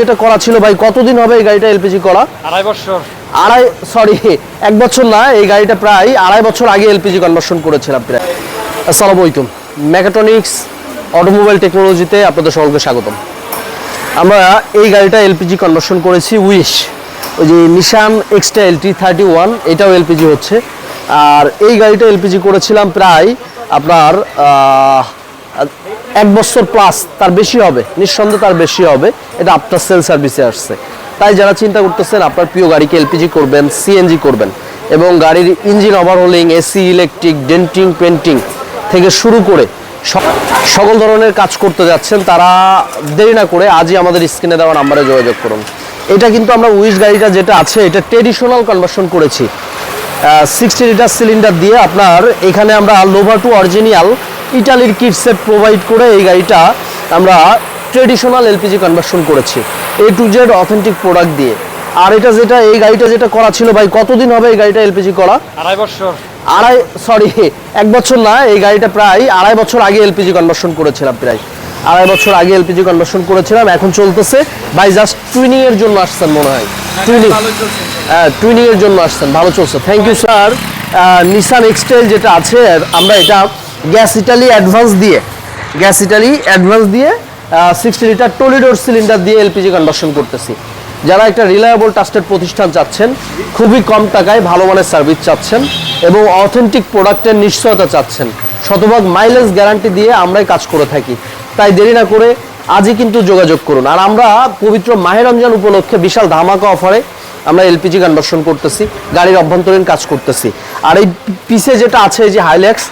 যেটা করা ছিল ভাই কতদিন হবে এই গাড়িটা এলপিজি করা? আড়াই বছর। আড়াই সরি এক বছর না এই গাড়িটা প্রায় আড়াই বছর আগে এলপিজি কনভার্সন করেছিলাম প্রায়। আসসালামু আলাইকুম। মেকাট্রনিক্স অটোমোবাইল টেকনোলজিতে আপনাদের সকলকে স্বাগতম। আমরা এই গাড়িটা এলপিজি কনভার্সন করেছি উইশ ওই যে নিশান এক্সটা এলটি থার্টি ওয়ান এটাও এলপিজি হচ্ছে। আর এই গাড়িটা এলপিজি করেছিলাম প্রায় আপনার আহ, এক বছর প্লাস তার বেশি হবে, নিঃসন্দেহে তার বেশি হবে, এটা আপনার সেল সার্ভিসে আসছে। তাই যারা চিন্তা করতেছেন, আপনার প্রিয় গাড়িকে এলপিজি করবেন সিএনজি করবেন এবং গাড়ির engine overhauling AC electric denting painting থেকে শুরু করে সকল ধরনের কাজ করতে যাচ্ছেন, তারা দেরি না করে আজই আমাদের স্ক্রিনে দেওয়া নাম্বারে যোগাযোগ করুন। এটা কিন্তু আমরা উইশ গাড়িটা যেটা আছে, এটা ট্রেডিশনাল কনভার্সন করেছি। সিক্সটি লিটার সিলিন্ডার দিয়ে আপনার এখানে আমরা লোভা টু অরিজিনাল ইটালির কিট সেট প্রোভাইড করে এই গাড়িটা আমরা ট্রেডিশনাল এলপিজি কনভার্সন করেছি। A to Z authentic product দিয়ে। আর এটা যেটা এই গাড়িটা যেটা করা ছিল ভাই কতদিন হবে এই গাড়িটা এলপিজি করা? আড়াই বছর। আড়াই সরি এক বছর না এই গাড়িটা প্রায় আড়াই বছর আগে এলপিজি কনভার্সন করেছিলাম প্রায়। আড়াই বছর আগে এলপিজি কনভার্সন করেছিলাম এখন চলতেছে। ভাই জাস্ট টুইনিং এর জন্য আসছেন মনে হয়। টুইনিং হ্যাঁ টুইনিং এর জন্য আসছেন ভালো চলছে। Thank you sir Nissan X-Trail যেটা আছে আমরা এটা গ্যাস ইটালি অ্যাডভান্স দিয়ে, গ্যাস ইটালি অ্যাডভান্স দিয়ে সিক্সটি লিটার টলিডোর সিলিন্ডার দিয়ে এলপিজি কনভার্সন করতেছি। যারা একটা রিলায়েবল ট্রাস্টেড প্রতিষ্ঠান চাচ্ছেন, খুবই কম টাকায় ভালো মানের সার্ভিস চাচ্ছেন এবং অথেন্টিক প্রোডাক্টের নিশ্চয়তা চাচ্ছেন। শতভাগ মাইলেজ গ্যারান্টি দিয়ে আমরাই কাজ করে থাকি। তাই দেরি না করে আজই কিন্তু যোগাযোগ করুন। আর আমরা পবিত্র মাহের রমজান উপলক্ষে বিশাল ধামাকা অফারে আমরা এলপিজি কনভার্সন করতেছি, গাড়ির অভ্যন্তরীণ কাজ করতেছি। আর এই পিসে যেটা আছে যে হাইলেক্স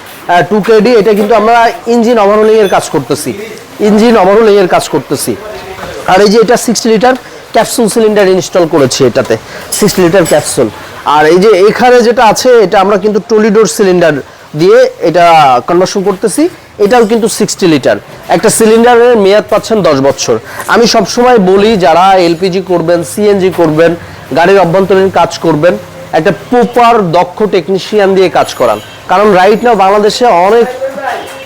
টু কেডি এটা কিন্তু আমরা ইঞ্জিন ওভারহোলিং এর কাজ করতেছি। ইঞ্জিন ওভারহোলিং এর কাজ করতেছি। আর এই যে এটা sixty litre capsule cylinder install করেছি এটাতে সিক্সটি লিটার ক্যাপসুল আর এই যে এখানে যেটা আছে, এটা আমরা কিন্তু টলিডোর সিলিন্ডার দিয়ে এটা কনভার্সন করতেছি। এটাও কিন্তু সিক্সটি লিটার একটা সিলিন্ডারের মেয়াদ পাচ্ছেন দশ বছর। আমি সবসময় বলি, যারা এলপিজি করবেন সিএনজি করবেন, গাড়ির অভ্যন্তরীণ কাজ করবেন, একটা প্রপার দক্ষ টেকনিশিয়ান দিয়ে কাজ করান। কারণ রাইট নাও বাংলাদেশে অনেক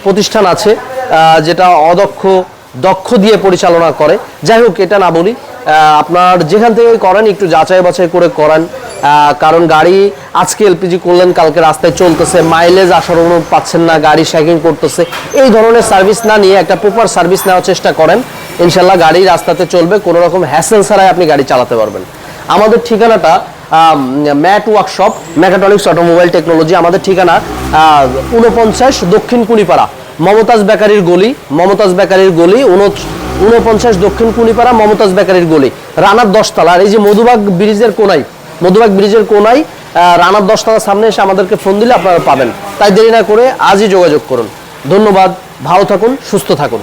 প্রতিষ্ঠান আছে যেটা অদক্ষ, দক্ষ দিয়ে পরিচালনা করে। যাই হোক, এটা না বলি আপনার যেখান থেকে করেন, একটু যাচাই বাছাই করে করেন। কারণ গাড়ি আজকে এলপিজি করলেন, কালকে রাস্তায় চলতেছে মাইলেজ আসার অনুরোধ পাচ্ছেন না, গাড়ি শাইকিং করতেছে। এই ধরনের সার্ভিস না নিয়ে একটা প্রপার সার্ভিস নেওয়ার চেষ্টা করেন। ইনশাল্লাহ গাড়ি রাস্তাতে চলবে, কোনো রকম হ্যাসেল ছাড়াই আপনি গাড়ি চালাতে পারবেন। আমাদের ঠিকানাটা Matt workshop mechatronics automobile technology, আমাদের ঠিকানা উনপঞ্চাশ দক্ষিণ কুড়িপাড়া মমতাজ বেকারির গলি, মমতাজ বেকারির গলি উনপঞ্চাশ দক্ষিণ কুড়িপাড়া মমতাজ বেকারির গলি। রানার দশতলা, আর এই যে মধুবাগ ব্রিজের কোনায়, মধুবাগ ব্রিজের কোনায় রানার দশতলার সামনে এসে আমাদেরকে ফোন দিলে আপনারা পাবেন। তাই দেরি না করে আজই যোগাযোগ করুন। ধন্যবাদ, ভালো থাকুন, সুস্থ থাকুন।